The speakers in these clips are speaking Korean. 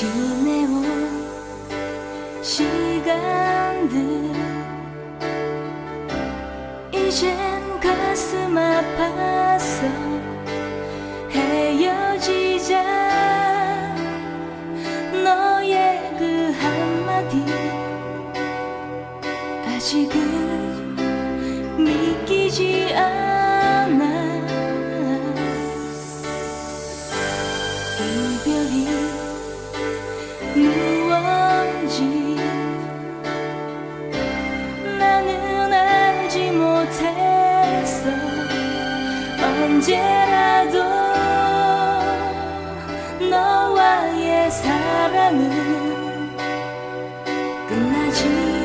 지내온 시간들. 이젠 가슴 아파서 헤어지자. 너의 그 한마디 아직은 믿기지 않아. 누원지. 나는 알지 못했어. 언제라도 너와의 사랑은 끝나지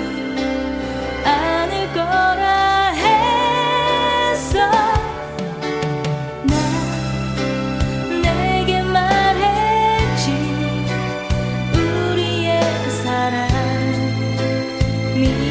me.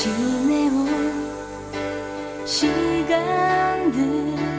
지내온 시간들.